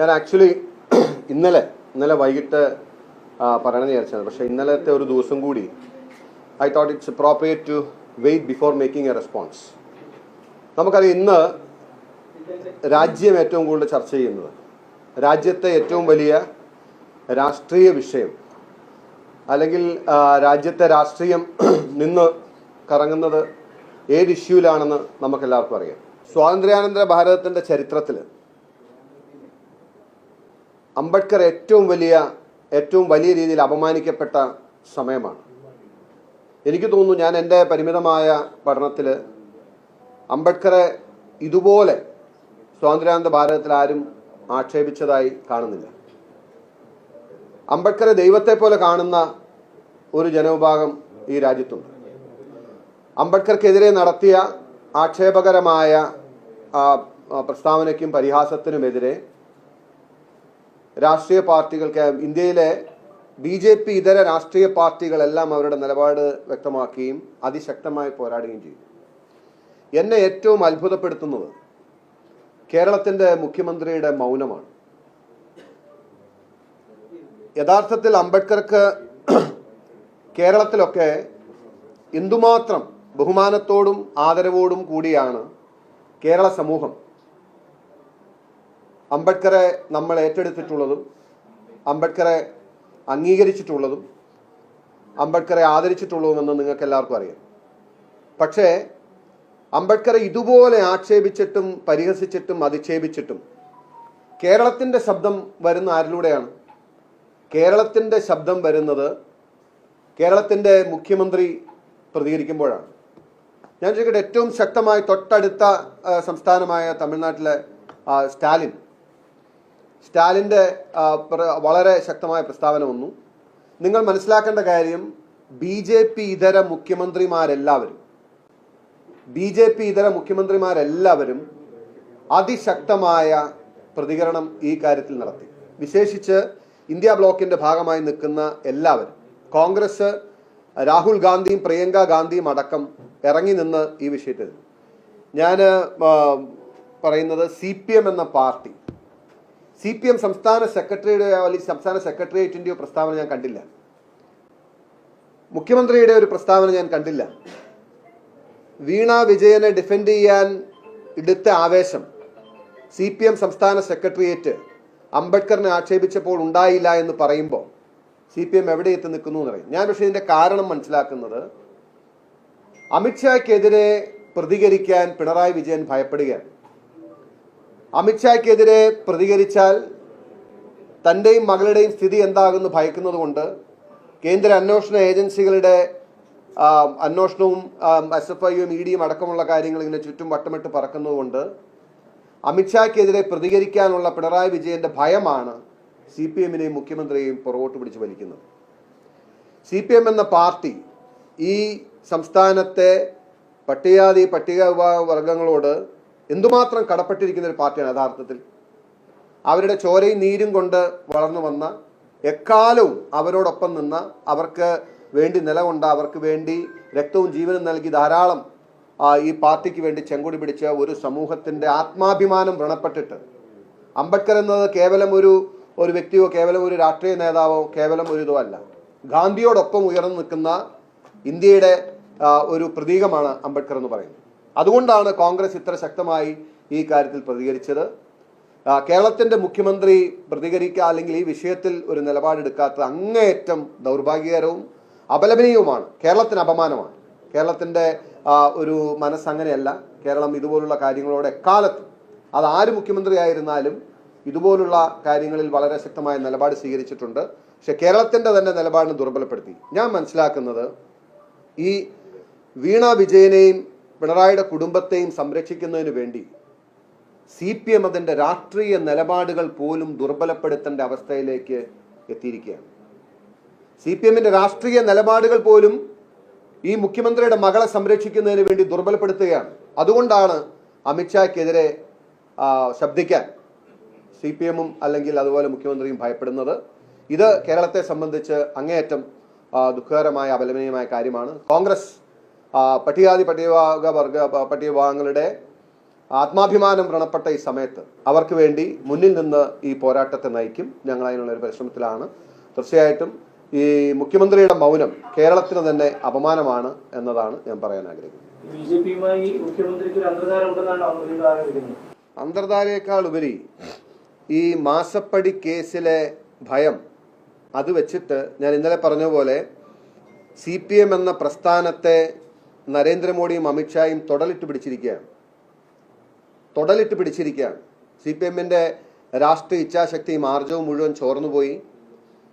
ഞാൻ ആക്ച്വലി ഇന്നലെ ഇന്നലെ വൈകിട്ട് പറയണം പറയണമെന്ന് വിചാരിച്ചത് പക്ഷേ ഇന്നലത്തെ ഒരു ദിവസം കൂടി I thought it's appropriate to wait before making a response നമുക്കറിയാം ഇന്ന് രാജ്യം ഏറ്റവും കൂടുതൽ ചർച്ച ചെയ്യുന്നത് രാജ്യത്തെ ഏറ്റവും വലിയ രാഷ്ട്രീയ വിഷയം അല്ലെങ്കിൽ രാജ്യത്തെ രാഷ്ട്രീയം നിന്ന് കറങ്ങുന്നത് ഏത് ഇഷ്യൂലാണെന്ന് നമുക്കെല്ലാവർക്കും അറിയാം. സ്വാതന്ത്ര്യാനന്തര ഭാരതത്തിന്റെ ചരിത്രത്തിൽ അംബേദ്കർ ഏറ്റവും വലിയ ഏറ്റവും വലിയ രീതിയിൽ അപമാനിക്കപ്പെട്ട സമയമാണ്. എനിക്ക് തോന്നുന്നു ഞാൻ എന്റെ പരിമിതമായ പഠനത്തിൽ അംബേദ്കറെ ഇതുപോലെ സ്വാതന്ത്ര്യാനന്ദ ഭാരതത്തിൽ ആരും ആക്ഷേപിച്ചതായി കാണുന്നില്ല. അംബേദ്കറെ ദൈവത്തെ പോലെ കാണുന്ന ഒരു ജനവിഭാഗം ഈ രാജ്യത്തുണ്ട്. അംബേദ്കർക്കെതിരെ നടത്തിയ ആക്ഷേപകരമായ പ്രസ്താവനയ്ക്കും പരിഹാസത്തിനുമെതിരെ രാഷ്ട്രീയ പാർട്ടികൾക്ക് ഇന്ത്യയിലെ ബി ജെ പി ഇതര രാഷ്ട്രീയ പാർട്ടികളെല്ലാം അവരുടെ നിലപാട് വ്യക്തമാക്കുകയും അതിശക്തമായി പോരാടുകയും ചെയ്തു. എന്നെ ഏറ്റവും അത്ഭുതപ്പെടുത്തുന്നത് കേരളത്തിന്റെ മുഖ്യമന്ത്രിയുടെ മൗനമാണ്. യഥാർത്ഥത്തിൽ അംബേദ്കർക്ക് കേരളത്തിലൊക്കെ എന്തുമാത്രം ബഹുമാനത്തോടും ആദരവോടും കൂടിയാണ് കേരള സമൂഹം. അംബേദ്കറെ നമ്മൾ ഏറ്റെടുത്തിട്ടുള്ളതും അംബേദ്കറെ അംഗീകരിച്ചിട്ടുള്ളതും അംബേദ്കറെ ആദരിച്ചിട്ടുള്ളതുമെന്ന് നിങ്ങൾക്ക് എല്ലാവർക്കും അറിയാം. പക്ഷേ അംബേദ്കറെ ഇതുപോലെ ആക്ഷേപിച്ചിട്ടും പരിഹസിച്ചിട്ടും അധിക്ഷേപിച്ചിട്ടും കേരളത്തിന്റെ ശബ്ദം വരുന്ന ആരിലൂടെയാണ്? കേരളത്തിന്റെ ശബ്ദം വരുന്നത് കേരളത്തിന്റെ മുഖ്യമന്ത്രി പ്രതികരിക്കുമ്പോഴാണ്. ഞാൻ ചോദിക്കട്ടെ ഏറ്റവും ശക്തമായി തൊട്ടടുത്ത സംസ്ഥാനമായ തമിഴ്നാട്ടിലെ സ്റ്റാലിൻ സ്റ്റാലിന്റെ വളരെ ശക്തമായ പ്രസ്താവന വന്നു. നിങ്ങൾ മനസ്സിലാക്കേണ്ട കാര്യം ബി ജെ പി ഇതര മുഖ്യമന്ത്രിമാരെല്ലാവരും ബി ജെ പി ഇതര മുഖ്യമന്ത്രിമാരെല്ലാവരും അതിശക്തമായ പ്രതികരണം ഈ കാര്യത്തിൽ നടത്തി. വിശേഷിച്ച് ഇന്ത്യ ബ്ലോക്കിന്റെ ഭാഗമായി നിൽക്കുന്ന എല്ലാവരും കോൺഗ്രസ് രാഹുൽ ഗാന്ധിയും പ്രിയങ്ക ഗാന്ധിയും അടക്കം ഇറങ്ങി നിന്ന് ഈ വിഷയത്തിൽ. ഞാൻ പറയുന്നത് സി എന്ന പാർട്ടി സി പി എം സംസ്ഥാന സെക്രട്ടറിയുടെയോ അല്ലെങ്കിൽ സംസ്ഥാന സെക്രട്ടേറിയറ്റിന്റെയോ പ്രസ്താവന ഞാൻ കണ്ടില്ല. മുഖ്യമന്ത്രിയുടെ ഒരു പ്രസ്താവന ഞാൻ കണ്ടില്ല. വീണ വിജയനെ ഡിഫെൻഡ് ചെയ്യാൻ എടുത്ത ആവേശം സി പി എം സംസ്ഥാന സെക്രട്ടേറിയറ്റ് അംബേദ്കറിനെ ആക്ഷേപിച്ചപ്പോൾ ഉണ്ടായില്ല എന്ന് പറയുമ്പോൾ സി പി എം എവിടെ എത്തി നിൽക്കുന്നു എന്ന് പറയും ഞാൻ പക്ഷേ ഇതിന്റെ കാരണം മനസ്സിലാക്കുന്നത് അമിത്ഷായ്ക്കെതിരെ പ്രതികരിക്കാൻ പിണറായി വിജയൻ ഭയപ്പെടുകയാണ്. അമിത്ഷായ്ക്കെതിരെ പ്രതികരിച്ചാൽ തന്റെയും മകളുടെയും സ്ഥിതി എന്താകുമെന്ന് ഭയക്കുന്നതുകൊണ്ട് കേന്ദ്ര അന്വേഷണ ഏജൻസികളുടെ അന്വേഷണവും എസ് എഫ് ഐയും ഇ ഡിയും അടക്കമുള്ള കാര്യങ്ങൾ ഇങ്ങനെ ചുറ്റും വട്ടമിട്ട് പറക്കുന്നതുകൊണ്ട് അമിത്ഷായ്ക്കെതിരെ പ്രതികരിക്കാനുള്ള പിണറായി വിജയന്റെ ഭയമാണ് സി പി എമ്മിനെയും മുഖ്യമന്ത്രിയെയും പുറകോട്ട് പിടിച്ച് വലിക്കുന്നത്. സി പി എം എന്ന പാർട്ടി ഈ സംസ്ഥാനത്തെ പട്ടികാതി പട്ടിക വിഭാഗ വർഗങ്ങളോട് എന്തുമാത്രം കടപ്പെട്ടിരിക്കുന്ന ഒരു പാർട്ടിയാണ് യഥാർത്ഥത്തിൽ. അവരുടെ ചോരയും നീരും കൊണ്ട് വളർന്നു വന്ന എക്കാലവും അവരോടൊപ്പം നിന്ന അവർക്ക് വേണ്ടി നിലകൊണ്ട അവർക്ക് വേണ്ടി രക്തവും ജീവനും നൽകി ധാരാളം ഈ പാർട്ടിക്ക് വേണ്ടി ചെങ്കൊടി പിടിച്ച ഒരു സമൂഹത്തിന്റെ ആത്മാഭിമാനം വ്രണപ്പെട്ടിട്ട് അംബേദ്കർ എന്നത് കേവലം ഒരു ഒരു വ്യക്തിയോ കേവലം ഒരു രാഷ്ട്രീയ നേതാവോ കേവലം ഒരു ഇതോ അല്ല. ഗാന്ധിയോടൊപ്പം ഉയർന്നു നിൽക്കുന്ന ഇന്ത്യയുടെ ഒരു പ്രതീകമാണ് അംബേദ്കർ എന്ന് പറയുന്നത്. അതുകൊണ്ടാണ് കോൺഗ്രസ് ഇത്ര ശക്തമായി ഈ കാര്യത്തിൽ പ്രതികരിച്ചത്. കേരളത്തിന്റെ മുഖ്യമന്ത്രി പ്രതികരിക്കുക അല്ലെങ്കിൽ ഈ വിഷയത്തിൽ ഒരു നിലപാടെടുക്കാത്തത് അങ്ങേയറ്റം ദൗർഭാഗ്യകരവും അപലപനീയവുമാണ്. കേരളത്തിന് അപമാനമാണ്. കേരളത്തിന്റെ ഒരു മനസ്സങ്ങനെയല്ല കേരളം ഇതുപോലുള്ള കാര്യങ്ങളോട് എക്കാലത്തും അത് ആര് മുഖ്യമന്ത്രി ആയിരുന്നാലും ഇതുപോലുള്ള കാര്യങ്ങളിൽ വളരെ ശക്തമായ നിലപാട് സ്വീകരിച്ചിട്ടുണ്ട്. പക്ഷെ കേരളത്തിന്റെ തന്നെ നിലപാടിനെ ദുർബലപ്പെടുത്തി. ഞാൻ മനസ്സിലാക്കുന്നത് ഈ വീണ വിജയനെയും പിണറായിയുടെ കുടുംബത്തെയും സംരക്ഷിക്കുന്നതിന് വേണ്ടി സി പി എം അതിന്റെ രാഷ്ട്രീയ നിലപാടുകൾ പോലും ദുർബലപ്പെടുത്തേണ്ട അവസ്ഥയിലേക്ക് എത്തിയിരിക്കുകയാണ്. സി പി എമ്മിന്റെ രാഷ്ട്രീയ നിലപാടുകൾ പോലും ഈ മുഖ്യമന്ത്രിയുടെ മകളെ സംരക്ഷിക്കുന്നതിന് വേണ്ടി ദുർബലപ്പെടുത്തുകയാണ്. അതുകൊണ്ടാണ് അമിത്ഷായ്ക്കെതിരെ ശബ്ദിക്കാൻ സി പി എമ്മും അല്ലെങ്കിൽ അതുപോലെ മുഖ്യമന്ത്രിയും ഭയപ്പെടുന്നത്. ഇത് കേരളത്തെ സംബന്ധിച്ച് അങ്ങേയറ്റം ദുഃഖകരമായ അപലപനീയമായ കാര്യമാണ്. കോൺഗ്രസ് ആ, പട്ടികജാതി പട്ടികവിഭാഗ വർഗ പട്ടികവിഭാഗങ്ങളുടെ ആത്മാഭിമാനം വ്രണപ്പെട്ട ഈ സമയത്ത് അവർക്ക് വേണ്ടി മുന്നിൽ നിന്ന് ഈ പോരാട്ടത്തെ നയിക്കും. ഞങ്ങൾ അതിനുള്ള ഒരു പരിശ്രമത്തിലാണ്. തീർച്ചയായിട്ടും ഈ മുഖ്യമന്ത്രിയുടെ മൗനം കേരളത്തിന് തന്നെ അപമാനമാണ് എന്നതാണ് ഞാൻ പറയാൻ ആഗ്രഹിക്കുന്നത്. അന്തർധാരയേക്കാൾ ഉപരി ഈ മാസപ്പടി കേസിലെ ഭയം അത് വെച്ചിട്ട് ഞാൻ ഇന്നലെ പറഞ്ഞ പോലെ സി പി എം എന്ന പ്രസ്ഥാനത്തെ നരേന്ദ്രമോദിയും അമിത്ഷായും തൊടലിട്ട് പിടിച്ചിരിക്കുകയാണ്. തൊടലിട്ട് പിടിച്ചിരിക്കുകയാണ്. സി പി എമ്മിന്റെ രാഷ്ട്രീയ ഇച്ഛാശക്തിയും ആർജവും മുഴുവൻ ചോർന്നുപോയി.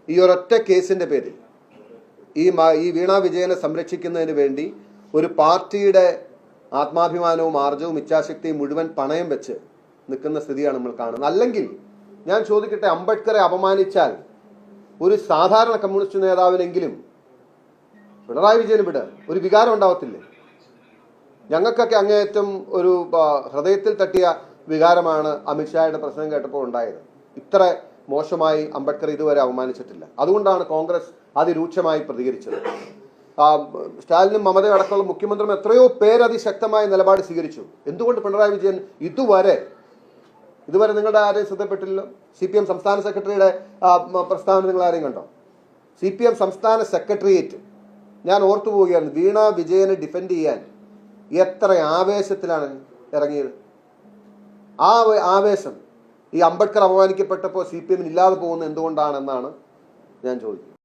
ഈ ഒരൊറ്റ കേസിന്റെ പേരിൽ ഈ ഈ വീണ വിജയനെ സംരക്ഷിക്കുന്നതിന് വേണ്ടി ഒരു പാർട്ടിയുടെ ആത്മാഭിമാനവും ആർജവും ഇച്ഛാശക്തിയും മുഴുവൻ പണയം വെച്ച് നിൽക്കുന്ന സ്ഥിതിയാണ് നമ്മൾ കാണുന്നത്. അല്ലെങ്കിൽ ഞാൻ ചോദിക്കട്ടെ അംബേദ്കറെ അപമാനിച്ചാൽ ഒരു സാധാരണ കമ്മ്യൂണിസ്റ്റ് നേതാവിനെങ്കിലും പിണറായി വിജയൻ വിട്. ഒരു വികാരം ഉണ്ടാവത്തില്ലേ? ഞങ്ങൾക്കൊക്കെ അങ്ങേയറ്റം ഒരു ഹൃദയത്തിൽ തട്ടിയ വികാരമാണ് അമിത്ഷായുടെ പ്രശ്നം കേട്ടപ്പോൾ ഉണ്ടായത്. ഇത്ര മോശമായി അംബേദ്കർ ഇതുവരെ അവമാനിച്ചിട്ടില്ല. അതുകൊണ്ടാണ് കോൺഗ്രസ് അതിരൂക്ഷമായി പ്രതികരിച്ചത്. സ്റ്റാലിനും മമതയും അടക്കമുള്ള മുഖ്യമന്ത്രിയും എത്രയോ പേര് അതിശക്തമായ നിലപാട് സ്വീകരിച്ചു. എന്തുകൊണ്ട് പിണറായി വിജയൻ ഇതുവരെ ഇതുവരെ നിങ്ങളുടെ ആരെയും ശ്രദ്ധപ്പെട്ടില്ലല്ലോ? സി പി എം സംസ്ഥാന സെക്രട്ടറിയുടെ പ്രസ്താവന നിങ്ങൾ ആരെയും കണ്ടോ? സി പി എം സംസ്ഥാന സെക്രട്ടേറിയറ്റ് ഞാൻ ഓർത്തു പോവുകയാണ് വീണ വിജയനെ ഡിഫെൻഡ് ചെയ്യാൻ എത്ര ആവേശത്തിലാണ് ഇറങ്ങിയത്. ആ ആവേശം ഈ അംബേദ്കർ അപമാനിക്കപ്പെട്ടപ്പോൾ സി പി എമ്മിന് ഇല്ലാതെ പോകുന്നത് എന്തുകൊണ്ടാണെന്നാണ് ഞാൻ ചോദിക്കുന്നത്.